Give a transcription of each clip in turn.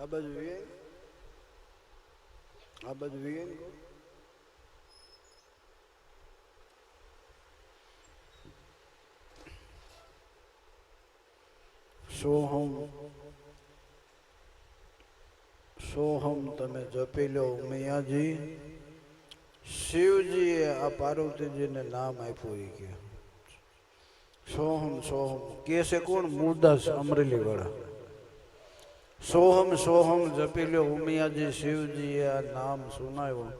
આ બાજુ વીએન આ સોહમ. સોહમ તમે જપી લો ઉમિયાજી શિવજીએ આ પાર્વતીજીને નામ આપ્યું એ કે. સોહમ સોહમ. કે છે કોણ? મૂળદાસ અમરેલી વાળા સોહમ સોહમ જપી લો ઉમિયાજી શિવજીએ આ નામ સુનાવ્યું.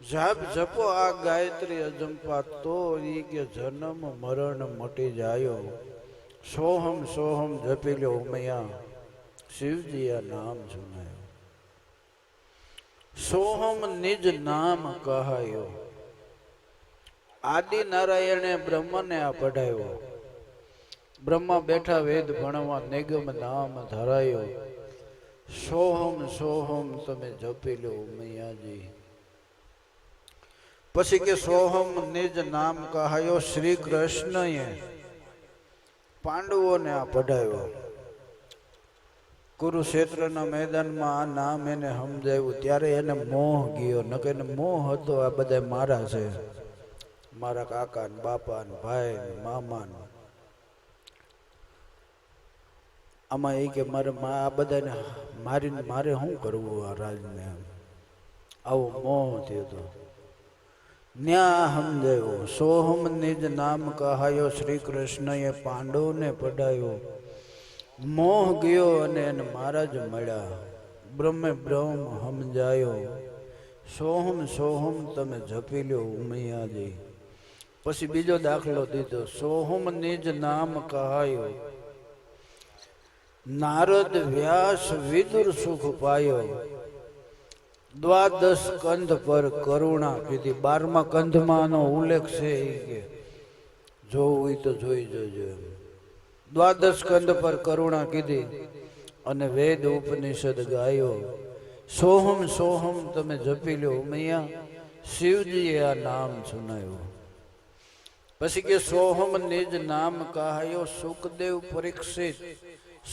જાપ જપો આ ગાયત્રી અજંપા, તો ઈ કે જન્મ મરણ મટી જાયો. સોહમ સોહમ જપી લો ઉમૈયા શિવજી આ નામ સુનાયો સોહમ નિજ નામ કહાયો. આદિ નારાયણે બ્રહ્મને આ પઢાયો. બ્રહ્મા બેઠા વેદ ભણવા નિગમ નામ ધરાયો. સોહમ સોહમ, તમે જપી લો ઉમૈયાજી પછી કે સોહમ નિજ નામ કહાયો શ્રી કૃષ્ણએ પાંડવોને આ પઢાવ્યો કુરુક્ષેત્રના મેદાનમાં આ નામ એને સમજાવ્યું ત્યારે એને મોહ ગયો. ન કે મોહ હતો, આ બધા મારા છે. મારા કાકા ને બાપા ને ભાઈ ને મામા ને આમાં એ કે મારે આ બધાને મારીને મારે શું કરવું આ રાજને? આવો મોહ થયો હતો ન્યા સમજાયો સોહમ નિજ નામ કહાયો શ્રી કૃષ્ણએ પાંડવને પડાયો. મોહ ગયો અને એને મહારાજ મળ્યા. બ્રહ્મે બ્રહ્મ સમજાયો સોહમ સોહમ તમે જપી લો ઉમૈયાજી. પછી બીજો દાખલો દીધો, સોહમ નિજ નામ કહાયો. નારદ વ્યાસ વિદુર સુખ પાયો. દ્વાદશ કંધ પર કરુણા કીધી. બારમા કંધમાંનો ઉલ્લેખ છે એ જોવું તો જોઈ જોજો દ્વાદશ કંધ પર કરુણા કીધી અને વેદ ઉપનિષદ ગાયો. સોહમ સોહમ તમે જપી લો મૈયા, શિવજીએ આ નામ સુનાયું. પછી કે સોહમ નિજ નામ કહાયો સુખદેવ પરીક્ષિત.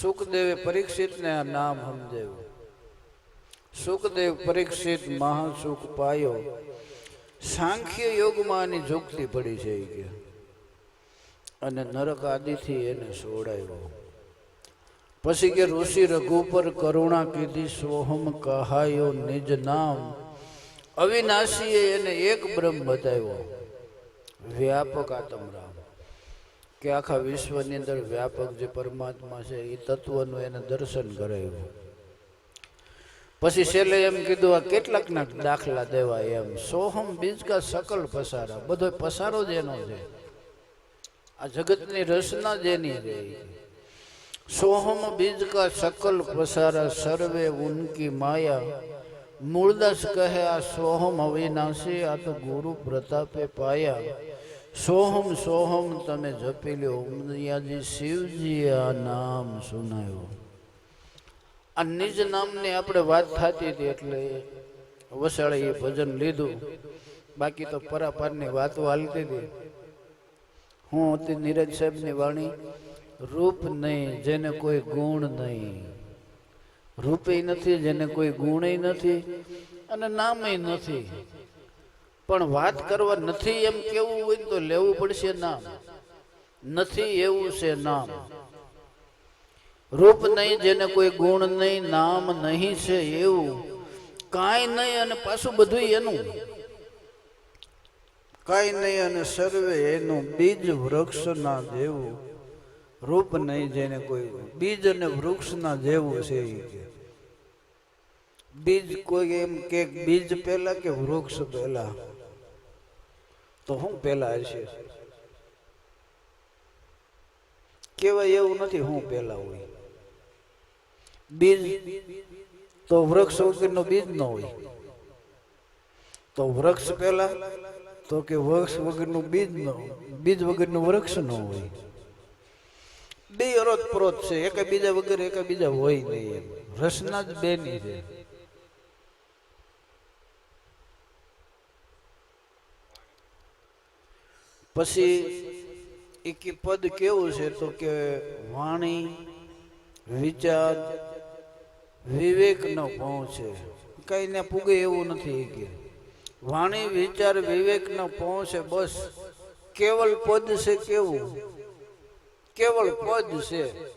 સુખદેવે પરીક્ષિતને આ નામ સમજાવ્યું. સુખદેવ પરીક્ષિત મહાસુખ પાયો. સાંખ્ય યોગમાં આની ઝુકતી પડી છે કે. અને નરક આદિથી એને સોડાયો. પછી કે ઋષિ રઘુ પર કરુણા કીધી, સોહમ કહાયો નિજ નામ. અવિનાશીએ એને એક બ્રહ્મ બતાવ્યો. વ્યાપક આત્મ રામ કે આખા વિશ્વની અંદર વ્યાપક જે પરમાત્મા છે એ તત્વનું એને દર્શન કરાવ્યું પછી છેલ્લે એમ કીધું, આ કેટલાકના દાખલા દેવા એમ. સોહમ બીજ સકલ પસારા. બધો પસારો જ એનો છે. આ જગતની રચના જેની છે. સોહમ બીજ કા સકલ પસારા. સર્વે ઉનકી માયા. મૂળદાસ કહે, આ સોહમ અવિનાશી. આ તો ગુરુ પ્રતાપે પાયા. સોહમ સોહમ, તમે જપી લ્યો ઉમદિયાજી શિવજી આ નામ સુનાયું. આ નિજ નામની આપણે વાત થતી હતી એટલે વસાળે એ ભજન લીધું. બાકી તો પરાપારની વાતો હાલતી હતી. હું હતી નીરજ સાહેબની વાણી, રૂપ નહીં, જેને કોઈ ગુણ નહીં. રૂપે નથી, જેને કોઈ ગુણય નથી અને નામય નથી. પણ વાત કરવા નથી એમ કેવું હોય તો લેવું પડશે નામ. નથી એવું છે નામ. રૂપ નહીં જેને કોઈ ગુણ નહીં, નામ નહીં છે એવું. કાંઈ નહીં અને પાછું બધું એનું. કાંઈ નહીં અને સર્વે એનું બીજ વૃક્ષના જેવું. રૂપ નહીં જેને કોઈ બીજ અને વૃક્ષના જેવું છે બીજ કોઈ એમ કે બીજ પહેલા કે વૃક્ષ પહેલા? તો હું પહેલા હશે કેવાય એવું નથી હું પહેલા હોય. બીજ તો વૃક્ષ વગરનો બીજ ન હોય. તો વૃક્ષ પહેલા, તો કે વૃક્ષ વગરનું બીજ ન, બીજ વગરનું વૃક્ષ ન હોય. બે અરોત પરોત છે એક બીજા વગર એક બીજા હોય નહીં રસના જ બેની છે. પછી એક પદ કેવું છે તો કે વાણી, વિચાર વિવેકનો પહોંચે. કઈ ને પૂગે એવું નથી કે વાણી, વિચાર વિવેકનો પહોંચે બસ. કેવલ પદ છે કેવું? કેવળ પદ છે.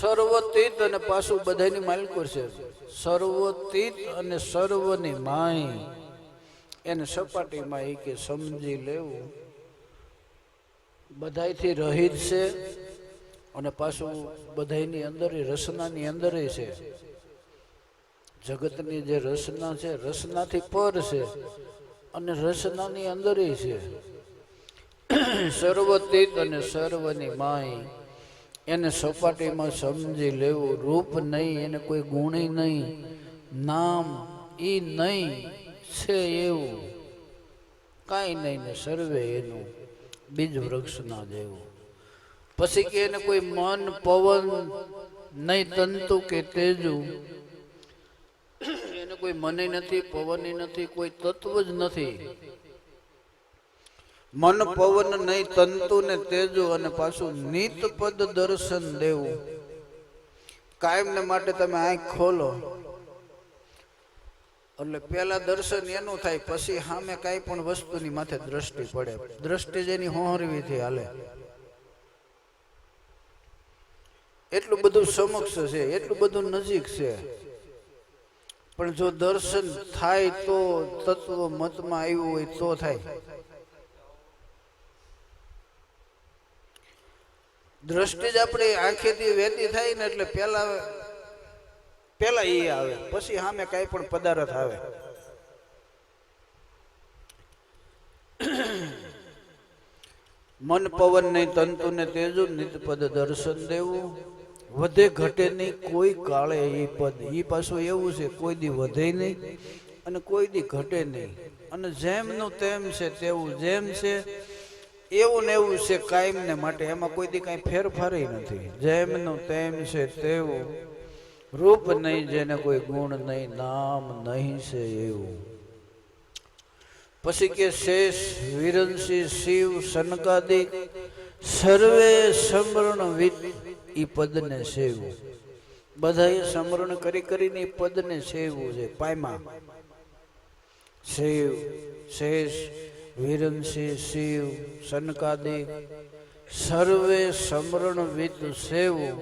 સર્વતીત અને પાછું બધાની માલિકો છે. સર્વતીત અને સર્વની માય. એને સપાટીમાં એ કે સમજી લેવું. બધાયથી રહિત છે અને પાછું બધાયની અંદર રસનાની અંદર છે. જગતની જે રસના છે, રસનાથી પર છે અને રસનાની અંદર છે. સર્વતીત અને સર્વની માય એને સપાટીમાં સમજી લેવું રૂપ નહીં, એને કોઈ ગુણી નહીં, નામ એ નહીં, છે એવું. કાંઈ નહીં ને સર્વે એનું. બીજ વૃક્ષ ના દેવું. પછી કે એને કોઈ મન, પવન, નહીં, તંતુ કે તેજુ, એને કોઈ મને નથી પવન નથી, કોઈ તત્વ જ નથી. મન, પવન, નહીં, તંતુ ને તેજો અને પાછું નિત પદ દર્શન દેવું. કાયમને માટે તમે આંખ ખોલો. એટલે પેલા દર્શન એનું થાય, પછી સામે કઈ પણ વસ્તુની માથે દ્રષ્ટિ પડે. દ્રષ્ટિ જેની હોહરવીથી હાલે. એટલું બધું સમક્ષ છે, એટલું બધું નજીક છે. પણ જો દર્શન થાય તો તત્વ મતમાં આવ્યું હોય તો થાય. દ્રષ્ટિ જ આપણે આંખેથી વહેતી થાય ને એટલે પેલા પેલા એ આવે. પછી સામે કાંઈ પણ પદાર્થ આવે. મન પવન નહીં તંતુ ને તેજુ નિત પદ દર્શન દેવું. વધે ઘટે નહીં, કોઈ કાળે એ પદ. એ પાછું એવું છે, કોઈ દી વધે નહીં અને કોઈ દી ઘટે નહીં. અને જેમનું તેમ છે, તેવું જેમ છે, એવું ને એવું છે કાયમ ને માટે. એમાં કોઈ દી કાંઈ ફેરફાર નથી. જેમનું તેમ છે, તેવું રૂપ નહીં, જેને કોઈ ગુણ નહીં, નામ નહીં છે એવું. પછી કે શેષ વિરંસી શિવ સનકાદિક સર્વે સમરણ વિદ ઈ પદને સેવું બધાએ સમરણ કરી કરીને ઈ પદને સેવું છે. પાયમા. શિવ, શેષ વિરંસી શિવ સનકાદિક સર્વે સમરણ વિદ સેવું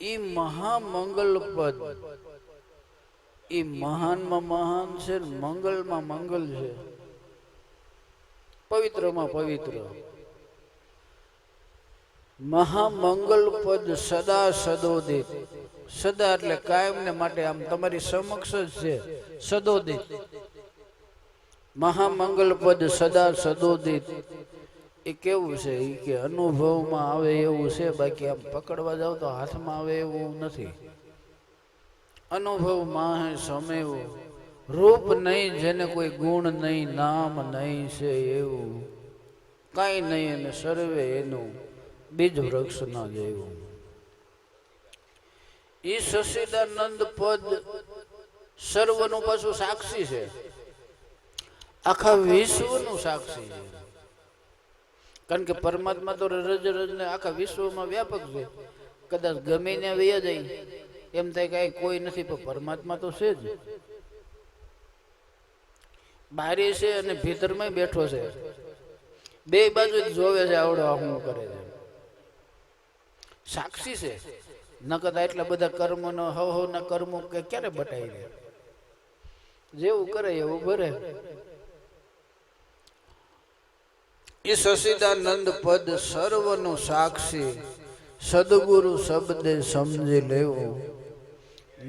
ઈ મહામંગલ પદ ઈ મહાનમાં મહાન છે મંગલમાં મંગલ છે. પવિત્રમાં પવિત્ર. મહામંગલ પદ સદા સદોદિત. સદા એટલે કાયમ ને માટે આમ તમારી સમક્ષ જ છે. સદોદિત. મહામંગલ પદ સદા સદોદિત. એ કેવું છે? એ કે અનુભવમાં આવે એવું છે, બાકી આમ પકડવા જાવ તો હાથમાં આવે એવું નથી. અનુભવમાં સમેવું રૂપ નહીં, જેને કોઈ ગુણ નહીં, નામ નહીં છે એવું. કાંઈ નહીં અને સર્વે એનું બીજ વૃક્ષ ના જેવું. એ સસીદાનંદ પદ સર્વનું પાછું સાક્ષી છે. આખા વિશ્વનું સાક્ષી છે. કારણ કે પરમાત્મા તો રજ રજ ને આખા વિશ્વમાં વ્યાપક છે. કદાચ ગમે ને વૈયા જાય, એમ થાય કઈ કોઈ નથી, પણ પરમાત્મા તો છે જ. બારી છે અને ભીતરમાં બેઠો છે. બે બાજુ જોવે છે આવડો હું કરે છે. સાક્ષી છે. નકર એટલા બધા કર્મો નો હવ હવ ના કર્મો કે ક્યારે બટાઈ દે જેવું કરે એવું ભરે. એ સશિદાનંદ પદ સર્વનું સાક્ષી. સદગુરુ શબ્દે સમજી લેવું.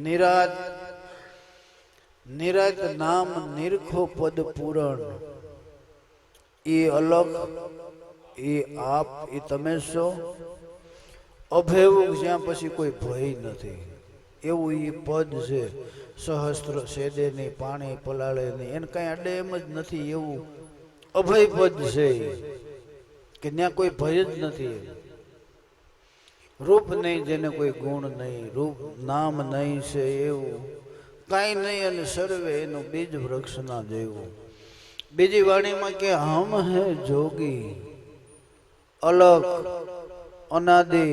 નિરાત નિરાત નામ નિરખો પદ પૂરણ. એ અલગ એ આપ એ તમે છો. અભેવું જ્યાં પછી કોઈ ભય નથી. એવું એ પદ છે. સહસ્ત્ર સેદે નહીં પાણી પલાળે નહીં એને કઈ અડે એમ જ નથી એવું. અભય પદ છે કે ત્યાં કોઈ ભય જ નથી. રૂપ નહીં, જેને કોઈ ગુણ નહીં, રૂપ નામ નહીં છે એવું. કાંઈ નહીં અને સર્વે એનું બીજ વૃક્ષ ના જેવું. બીજી વાણીમાં કે હમ હે જોગી, અલગ, અનાદિ.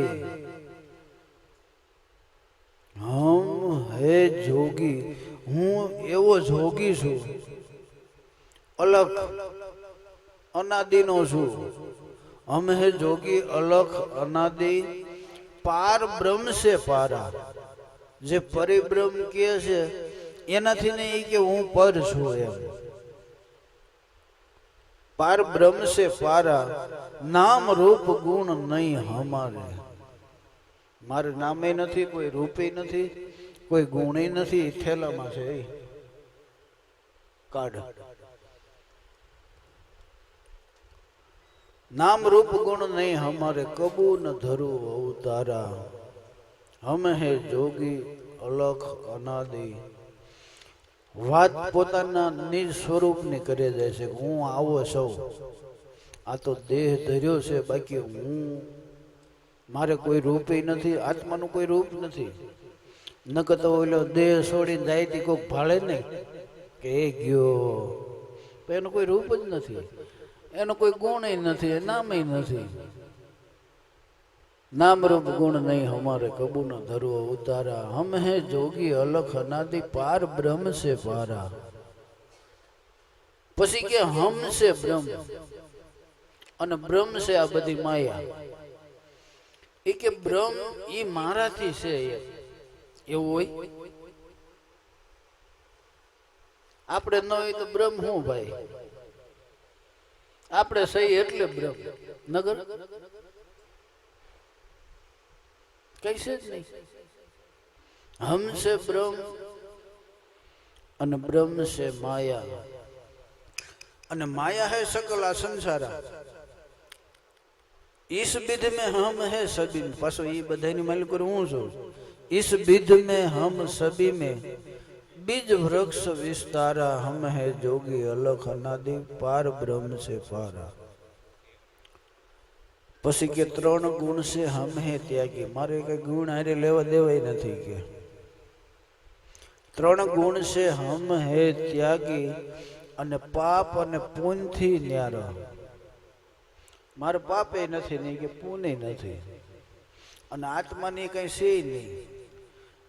હમ હે જોગી, હું એવો જોગી છું. અલખ અનાદિનો છું. હમ જોગી અલખ અનાદિ, પાર બ્રહ્મ છે પારા. જે પરિબ્રહ્મ કહે છે, એનાથી નહીં કે હું પર છું એમ. પાર બ્રહ્મ છે પારા, નામ રૂપ ગુણ નહીં હમારે. મારે નામે નથી, કોઈ રૂપે નથી, કોઈ ગુણે નથી, થેલામાં છે કાઢ. નામ રૂપ ગુણ નહીં, હમારે કબુ ન ધરું અવતારા હમ હે જોગી, અલખ, અનાદિ. વાત પોતાના નિજ સ્વરૂપની કરે જાય છે, હું આવો સૌ આ તો દેહ ધર્યો છે, બાકી હું, મારે કોઈ રૂપે નથી, આત્માનું કોઈ રૂપ નથી. ન તો ઓલો દેહ છોડીને જાય તે કોઈક ભાળે નહીં, કે એ ગયો. એનું કોઈ રૂપ જ નથી. એનો કોઈ ગુણ નથી નામ નથી. નામ રૂપ ગુણ નહીં હમારે કબૂ ન ધરવો ઉતારા. હમ હે જોગી અલખ અનાદિ પાર બ્રહ્મ છે પારા. પછી કે હમ છે બ્રહ્મ. અને બ્રહ્મ છે આ બધી માયા. એ કે બ્રહ્મ એ મારાથી છે એવું હોય? આપણે ન હોય તો બ્રહ્મ હું ભાઈ? આપણે સહી એટલે બ્રહ્મ. નગર? કહીશે જ નહીં. હમ છે બ્રહ્મ અને બ્રહ્મ છે માયા. અને માયા હે સકલ આ સંસાર. ઈસ વિધ મે હમ હે સબી પાછો એ બધાની માલિક હું છું. ઈસ બિધ મે હમ સબી મે બીજ વૃક્ષ વિસ્તારા હમ હે જોગી અલખ અનાદિ પાર બ્રહ્મ છે પારા. પછી કે ત્રણ ગુણ છે હમ હે ત્યાગી મારે કઈ ગુણ હારે લેવા દેવાય નથી કે. ત્રણ ગુણ છે હમ હે ત્યાગી અને પાપ અને પૂનથી ન્યારો. મારે પાપે નથી નહીં કે પૂને નથી. અને આત્માની કંઈ છે નહીં.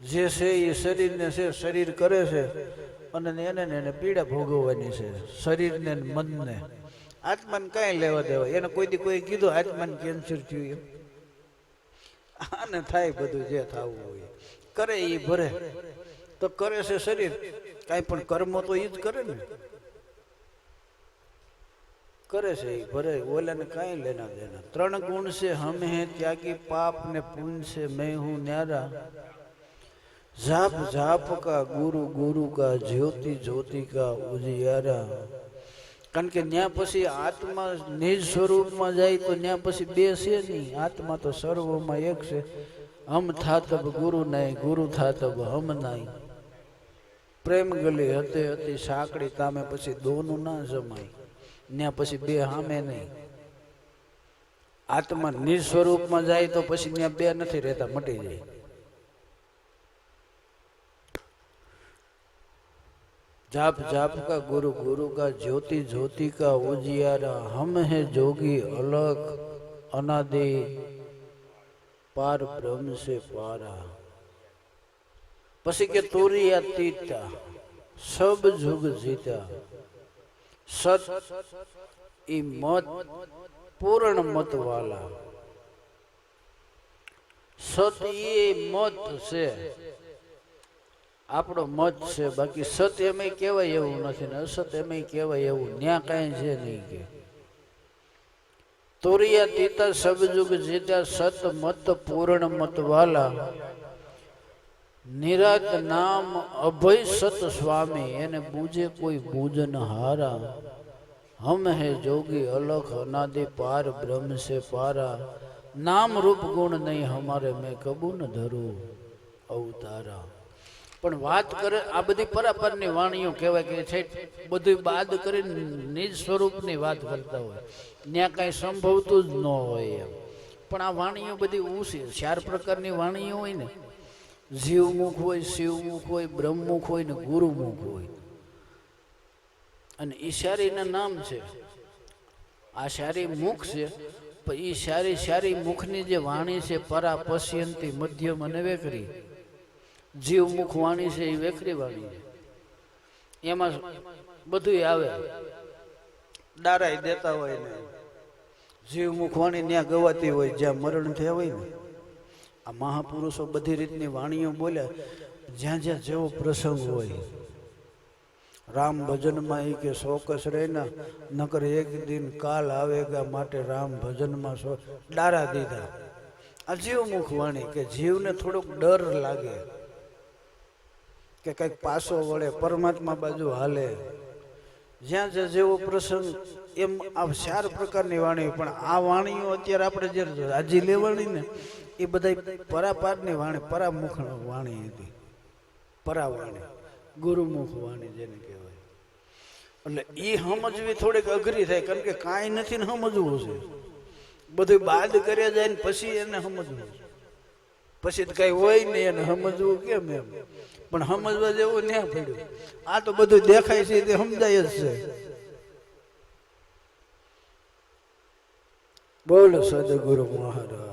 જે છે એ શરીરને છે, શરીર કરે છે અને એને એને પીડા ભોગવવાની છે. શરીરને મનને. આત્માને કાંઈ લેવા દેવા. એને કોઈ દી કોઈ કીધું, આત્માને કેન્સર થયું એમ. આને થાય બધું જે થવું હોય. કરે એ ભરે. તો કરે છે શરીર. કાંઈ પણ કર્મ તો એ જ કરે ને. કરે છે એ ભરે. ઓલાને કાંઈ લેના દેના. ત્રણ ગુણ છે, હમે ત્યાગી પાપ ને પુण्य છે, મેં હું ન્યારા. जाप जाप का गुरु गुरु का ज्योति ज्योति का उजियारा કારણ કે ત્યાં પછી આત્મા નિજ સ્વરૂપમાં જાય તો ત્યાં પછી બે છે નહીં આત્મા તો સર્વમાં એક છે હમ થાતબ ગુરુ નહીં ગુરુ થાતબ હમ નહીં પ્રેમ ગલી હતે હતી સાંકડી તામે પછી દોનું ના જમાય ત્યાં પછી બે હામે નહીં આત્મા નિજ સ્વરૂપમાં જાય તો પછી ત્યાં બે નથી રહેતા મટી જાય जाप जाप का गुरु गुरु का ज्योति ज्योति का उजियारा हम है जोगी अलग अनादि पार ब्रह्म से पारा પછી કે તોરિયા તીતા સબ જુગ જીતા સત ઈ મત પૂર્ણ મત વાલા સત એ મત છે આપણો મત છે, બાકી સત એમાં કહેવાય એવું નથી ને અસત કહેવાય એવું. ન્યા કાંઈ છે નહીં કે. તુરિયા તીતા સબજુગ જીતા સત મત પૂર્ણ મત વાલા. નિરાત નામ અભય સત સ્વામી, એને બૂજે કોઈ બૂજન હારા. હમ હે જોગી અલખ અનાદિ પાર બ્રહ્મ છે પારા. નામ રૂપ ગુણ નહીં હમારે મેં કબૂ ન ધરું. અવતારા. પણ વાત કરે, આ બધી પરાપરની વાણીઓ કહેવાય કે છે બધું બાદ કરીને નિજ સ્વરૂપની વાત કરતા હોય. ત્યાં કાંઈ સંભવતું જ ન હોય એમ. પણ આ વાણીઓ બધી ઊંચી, ચાર પ્રકારની વાણીઓ હોય ને. જીવમુખ હોય, શિવમુખ હોય, બ્રહ્મમુખ હોય ને ગુરુમુખ હોય. અને ઈશારીના નામ છે. આ શારી મુખ છે, પણ એ શારી શારી મુખની જે વાણી છે પરા પશ્યંતી મધ્યમ અને વેકરી. જીવમુખ મુખવાણી છે એ વેખરી વાળી છે. એમાં બધું આવે. ડારાય દેતા હોય ને. જીવ મુખવાણી ત્યાં ગવાતી હોય જ્યાં મરણ થયા હોય ને. આ મહાપુરુષો બધી રીતની વાણીઓ બોલ્યા જ્યાં જ્યાં જેવો પ્રસંગ હોય. રામ ભજનમાં એ કે ચોકસ રહે ને નકર એક દિન કાલ આવેગા માટે રામ ભજનમાં સો ડારા દીધા. આ જીવ વાણી કે જીવને થોડોક ડર લાગે. કે કંઈક પાસો વળે, પરમાત્મા બાજુ હાલે. જ્યાં જ્યાં જેવો પ્રસંગ, એમ આ ચાર પ્રકારની વાણી, પણ આ વાણીઓ અત્યારે આપણે જે રાજી લેવાની ને, એ બધા પરાપારની વાણી પરામુખ વાણી હતી. પરાવાણી, ગુરુમુખ વાણી જેને કહેવાય. એટલે એ સમજવી થોડીક અઘરી થાય, કારણ કે કાંઈ નથી ને સમજવું છે. બધું બાદ કર્યા જાય ને પછી એને સમજવું છે. પછી તો કઈ હોય નહીં એને સમજવું કેમ એમ? પણ સમજવા જેવું ન્યા પડ્યું. આ તો બધું દેખાય છે, તે સમજાય જ છે. બોલો સદગુરુ મહારાજ.